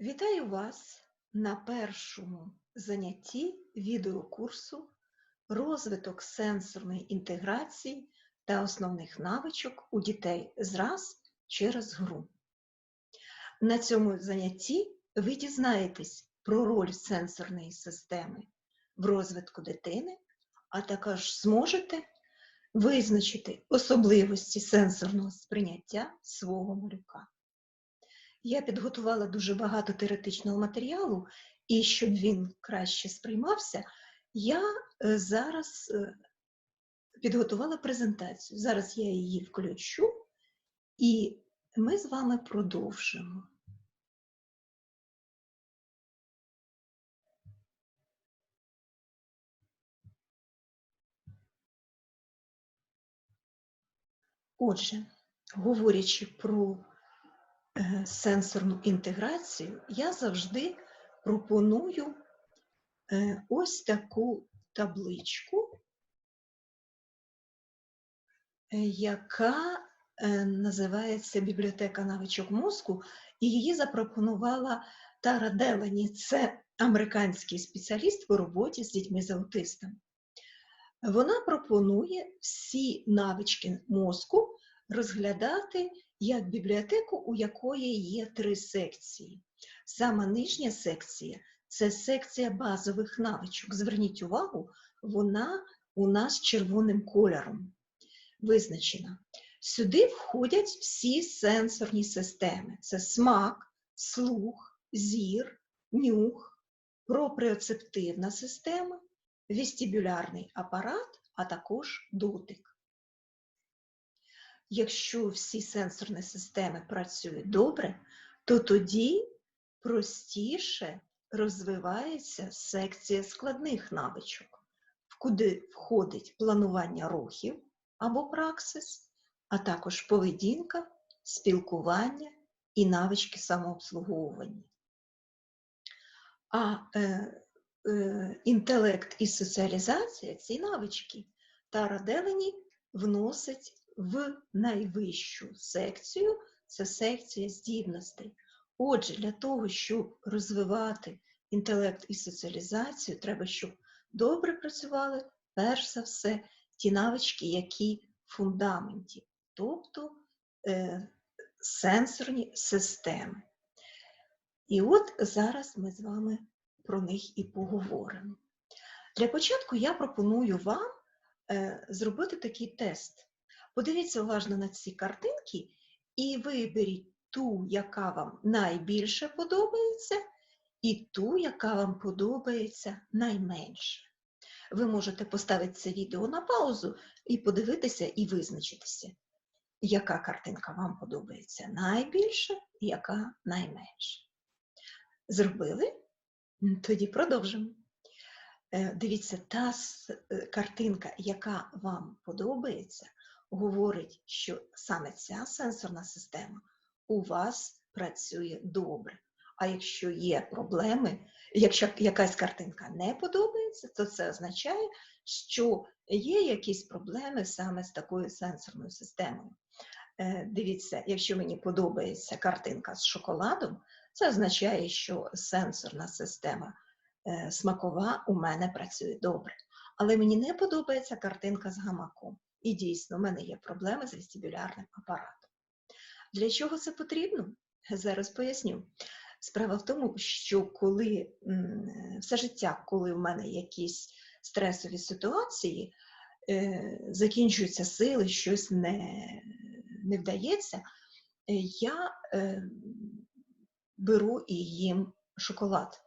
Вітаю вас на першому занятті відеокурсу розвиток сенсорної інтеграції та основних навичок у дітей зраз через гру. На цьому занятті ви дізнаєтесь про роль сенсорної системи в розвитку дитини, а також зможете визначити особливості сенсорного сприйняття свого малюка. Я підготувала дуже багато теоретичного матеріалу, і щоб він краще сприймався, я е, зараз е, підготувала презентацію. Зараз я її включу, і ми з вами продовжимо. Отже, говорячи про сенсорну інтеграцію, я завжди пропоную е, ось таку табличку, е, яка е, називається Бібліотека навичок мозку, і її запропонувала Тара Делані. Це американський спеціаліст у роботі з дітьми з аутистами. Вона пропонує всі навички мозку розглядати як бібліотеку, у якої є три секції. Сама нижня секція це секція базових навичок. Зверніть увагу, вона у нас червоним кольором визначена. Сюди входять всі сенсорні системи: це смак, слух, зір, нюх, пропріоцептивна система, вестибулярний апарат, а також дотик. Якщо всі сенсорні системи працюють добре, то тоді простіше розвивається секція складних навичок, в куди входить планування рухів або праксис, а також поведінка, спілкування і навички самообслуговування. А е, е, інтелект і соціалізація ці навички Тара Делені вносить в найвищу секцію це секція здібностей. Отже, для того, щоб розвивати інтелект і соціалізацію, треба, щоб добре працювали, перш за все, ті навички, які в фундаменті, тобто е, сенсорні системи. І от зараз ми з вами про них і поговоримо. Для початку я пропоную вам е, зробити такий тест. Подивіться уважно на ці картинки і виберіть ту, яка вам найбільше подобається, і ту, яка вам подобається найменше. Ви можете поставити це відео на паузу і подивитися і визначитися, яка картинка вам подобається найбільше яка найменше. Зробили? Тоді продовжимо. Е, дивіться, та е, картинка, яка вам подобається, говорить, що саме ця сенсорна система у вас працює добре. А якщо є проблеми, якщо якась картинка не подобається, то це означає, що є якісь проблеми саме з такою сенсорною системою. Е, дивіться, якщо мені подобається картинка з шоколадом, це означає, що сенсорна система е, смакова у мене працює добре. Але мені не подобається картинка з гамаком. І дійсно, в мене є проблеми з вестибулярним апаратом. Для чого це потрібно? Зараз поясню. Справа в тому, що коли все життя, коли в мене якісь стресові ситуації, е, закінчуються сили, щось не не вдається, е, я е, беру і їм шоколад.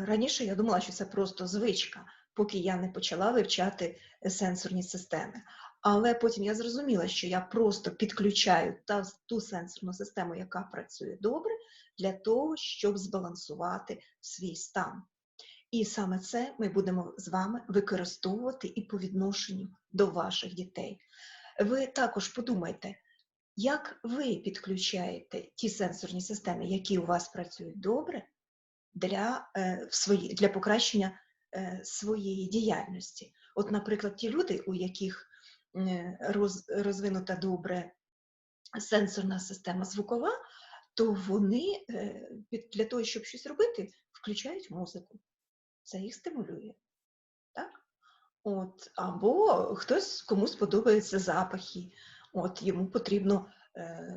Раніше я думала, що це просто звичка, поки я не почала вивчати сенсорні системи. Але потім я зрозуміла, що я просто підключаю та, ту сенсорну систему, яка працює добре, для того, щоб збалансувати свій стан. І саме це ми будемо з вами використовувати і по відношенню до ваших дітей. Ви також подумайте, як ви підключаєте ті сенсорні системи, які у вас працюють добре, для, е, свої, для покращення своєї діяльності. От, наприклад, ті люди, у яких роз, розвинута добре сенсорна система звукова, то вони е, для того, щоб щось робити, включають музику. Це їх стимулює. Так? От, або хтось комусь подобаються запахи, от йому потрібно, е,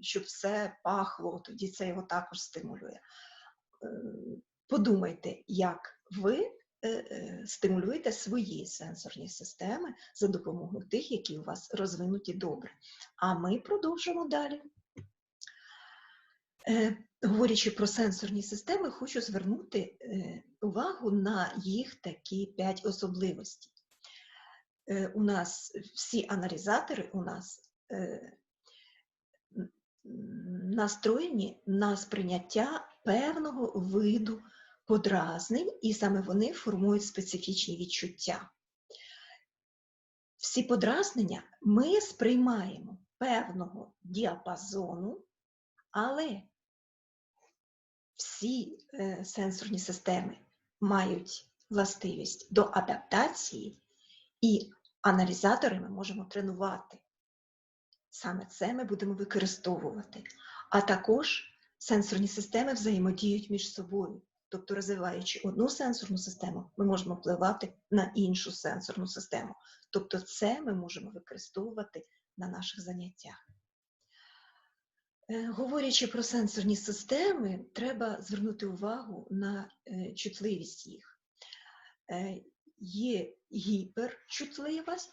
щоб все пахло, тоді це його також стимулює. Е, Подумайте, як ви е, е, стимулюєте свої сенсорні системи за допомогою тих, які у вас розвинуті добре. А ми продовжимо далі. Е, Говорячи про сенсорні системи, хочу звернути увагу на їх такі п'ять особливостей. У нас всі аналізатори у нас настроєні на сприйняття певного виду подразнень, і саме вони формують специфічні відчуття. Всі подразнення ми сприймаємо певного діапазону, але всі е, сенсорні системи мають властивість до адаптації, і аналізатори ми можемо тренувати. Саме це ми будемо використовувати. А також сенсорні системи взаємодіють між собою. Тобто, розвиваючи одну сенсорну систему, ми можемо впливати на іншу сенсорну систему. Тобто, це ми можемо використовувати на наших заняттях. Е, Говорячи про сенсорні системи, треба звернути увагу на е, чутливість їх. Е, Є гіперчутливість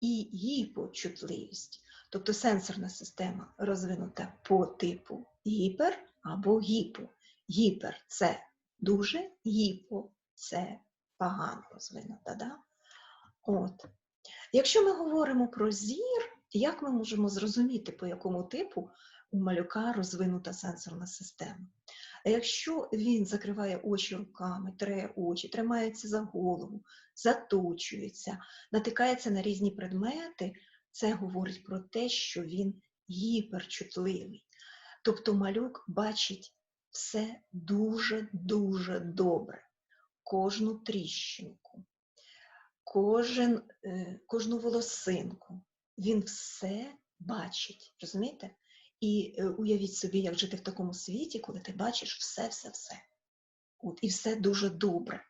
і гіпочутливість. Тобто сенсорна система розвинута по типу гіпер або гіпо. Гіпер це дуже, гіпо це погано розвинута. Да? От. Якщо ми говоримо про зір, як ми можемо зрозуміти, по якому типу у малюка розвинута сенсорна система? Якщо він закриває очі руками, тре очі, тримається за голову, заточується, натикається на різні предмети, це говорить про те, що він гіперчутливий. Тобто малюк бачить все дуже-дуже добре, кожну тріщинку, кожен, е, кожну волосинку. Він все бачить, розумієте? І е, уявіть собі, як жити в такому світі, коли ти бачиш все-все-все. От, і все дуже добре.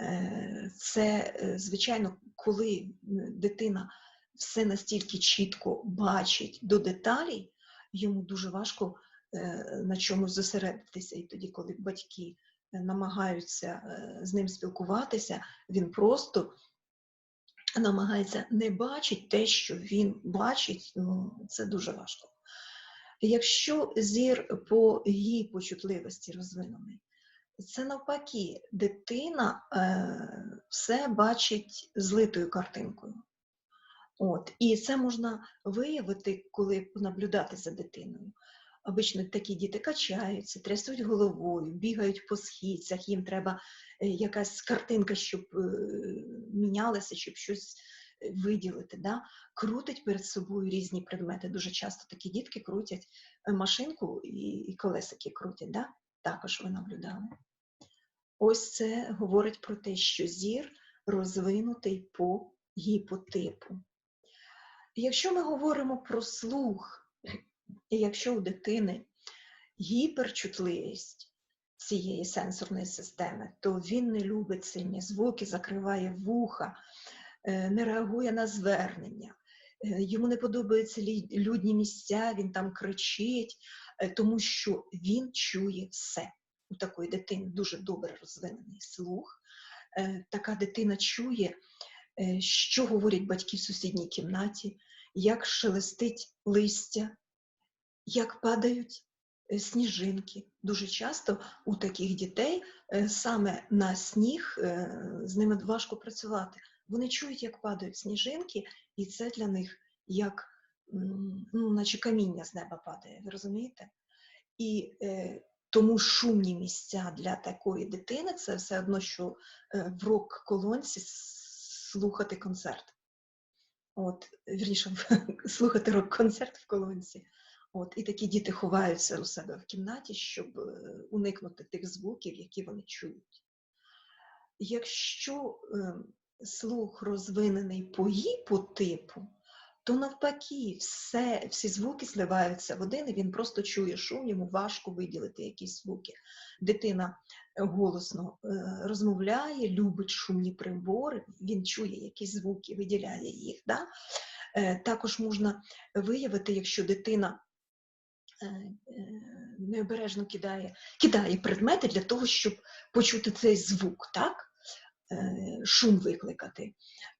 Е, Це, звичайно, коли дитина все настільки чітко бачить до деталей, йому дуже важко на чомусь зосередитися. І тоді, коли батьки е, намагаються е, з ним спілкуватися, він просто намагається не бачити те, що він бачить, ну, це дуже важко. Якщо зір по гіпочутливості розвинений, це навпаки, дитина е, все бачить злитою картинкою. От. І це можна виявити, коли понаблюдати за дитиною. Обично такі діти качаються, трясуть головою, бігають по східцях, їм треба е, якась картинка, щоб е, мінялася, щоб щось е, виділити. Да? Крутить перед собою різні предмети. Дуже часто такі дітки крутять машинку і колесики крутять. Да? Також ви наблюдали. Ось це говорить про те, що зір розвинутий по гіпотипу. Якщо ми говоримо про слух, і якщо у дитини гіперчутливість цієї сенсорної системи, то він не любить сильні звуки, закриває вуха, е, не реагує на звернення, е, йому не подобаються людні місця, він там кричить, е, тому що він чує все. У такої дитини дуже добре розвинений слух. Така дитина чує, що говорять батьки в сусідній кімнаті, як шелестить листя, як падають е, сніжинки. Дуже часто у таких дітей е, саме на сніг е, з ними важко працювати. Вони чують, як падають сніжинки, і це для них як ну, наче каміння з неба падає, ви розумієте? І е, тому шумні місця для такої дитини це все одно, що в рок-колонці слухати концерт. От, вірніше, слухати рок-концерт в колонці. От, і такі діти ховаються у себе в кімнаті, щоб е, уникнути тих звуків, які вони чують. Якщо е, слух розвинений по гіпотипу, то навпаки, все, всі звуки зливаються в один, і він просто чує шум, йому важко виділити якісь звуки. Дитина е, голосно е, розмовляє, любить шумні прибори, він чує якісь звуки, виділяє їх. Да? Також можна виявити, якщо дитина необережно кидає, кидає предмети для того, щоб почути цей звук, так? Е, шум викликати.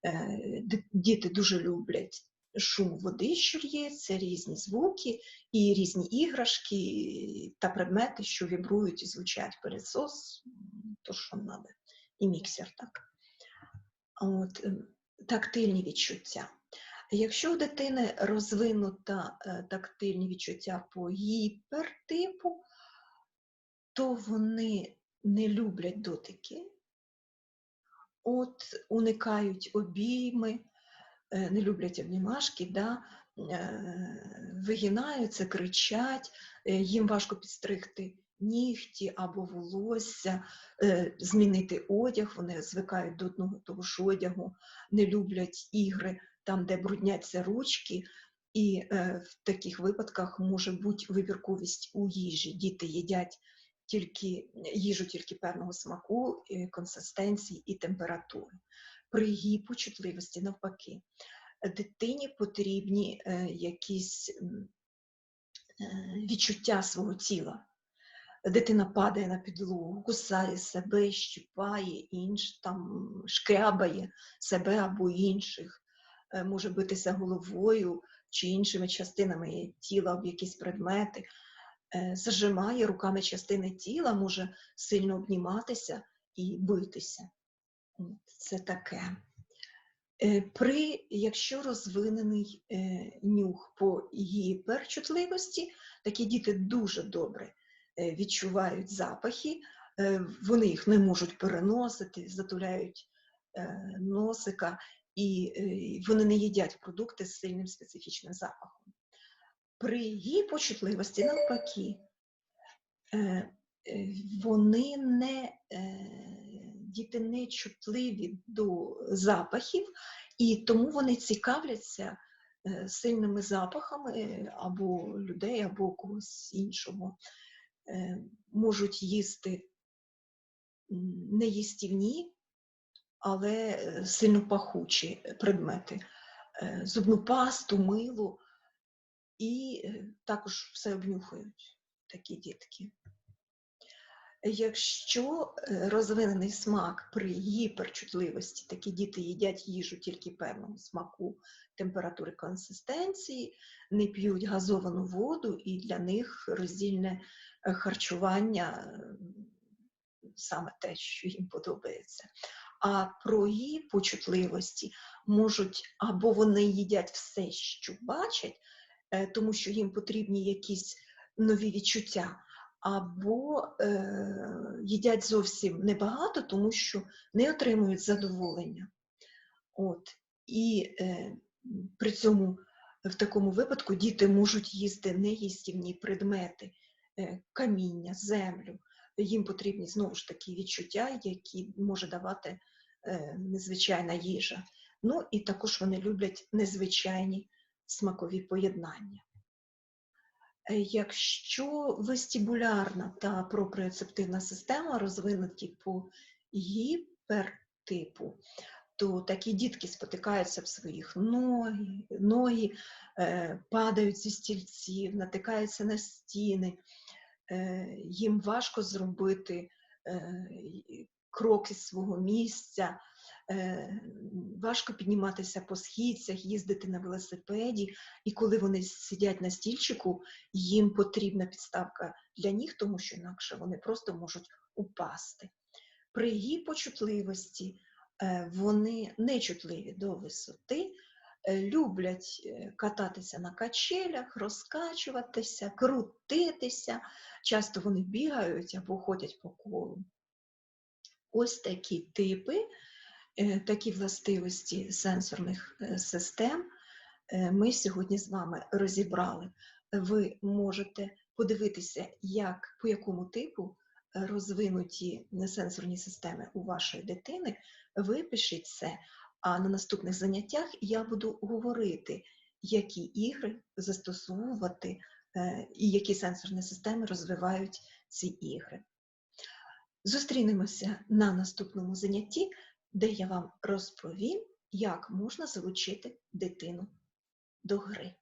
Е, Діти дуже люблять шум води, що лється, різні звуки і різні іграшки та предмети, що вібрують і звучать пилісос, м, то що треба, і міксер, так. От, ем, тактильні відчуття. Якщо у дитини розвинута е, тактильні відчуття по гіпертипу, то вони не люблять дотики, от уникають обійми, е, не люблять обнімашки, да, е, вигинаються, кричать, їм важко підстригти нігті або волосся, змінити одяг, вони звикають до одного того ж одягу, не люблять ігри там, де брудняться ручки. І е, в таких випадках може бути вибірковість у їжі. Діти їдять тільки їжу тільки певного смаку, е, консистенції і температури. При гіпочутливості навпаки, дитині потрібні е, якісь е, відчуття свого тіла. Дитина падає на підлогу, кусає себе, щипає інш, там шкрябає себе або інших, може битися головою чи іншими частинами тіла об якісь предмети, е, зажимає руками частини тіла, може сильно обніматися і битися. Це таке. Е, При, якщо розвинений е, нюх по гіперчутливості, такі діти дуже добре е, відчувають запахи, е, вони їх не можуть переносити, затуляють е, носика, і е, вони не їдять продукти з сильним специфічним запахом. При гіпочутливості, навпаки, е, е, вони не, діти не чутливі до запахів, і тому вони цікавляться сильними запахами або людей, або когось іншого. Можуть їсти неїстівні, але е, сильно пахучі предмети. Е, Зубну пасту, мило, і е, також все обнюхають такі дітки. Якщо е, розвинений смак при гіперчутливості, такі діти їдять їжу тільки певного смаку, температури консистенції, не п'ють газовану воду, і для них роздільне е, харчування е, саме те, що їм подобається. А про гіпочутливості можуть або вони їдять все, що бачать, е, тому що їм потрібні якісь нові відчуття, або е, їдять зовсім небагато, тому що не отримують задоволення. От. І е, при цьому в такому випадку діти можуть їсти неїстівні предмети, е, каміння, землю. Їм потрібні знову ж таки відчуття, які може давати е, незвичайна їжа. Ну і також вони люблять незвичайні смакові поєднання. Е, Якщо вестибулярна та пропріоцептивна система розвинуті по гіпертипу, то такі дітки спотикаються в своїх ноги, ноги е, падають зі стільців, натикаються на стіни, їм важко зробити е, крок із свого місця, е, важко підніматися по східцях, їздити на велосипеді. І коли вони сидять на стільчику, їм потрібна підставка для ніг, тому що інакше вони просто можуть упасти. При гіпочутливості е, вони нечутливі до висоти, е, люблять е, кататися на качелях, розкачуватися, крутитися. Часто вони бігають або ходять по колу. Ось такі типи, е, такі властивості сенсорних е, систем е, ми сьогодні з вами розібрали. Ви можете подивитися, як, по якому типу е, розвинуті сенсорні системи у вашої дитини. Випишіть це, а на наступних заняттях я буду говорити, які ігри застосовувати е, і які сенсорні системи розвивають ці ігри. Зустрінемося на наступному занятті, де я вам розповім, як можна залучити дитину до гри.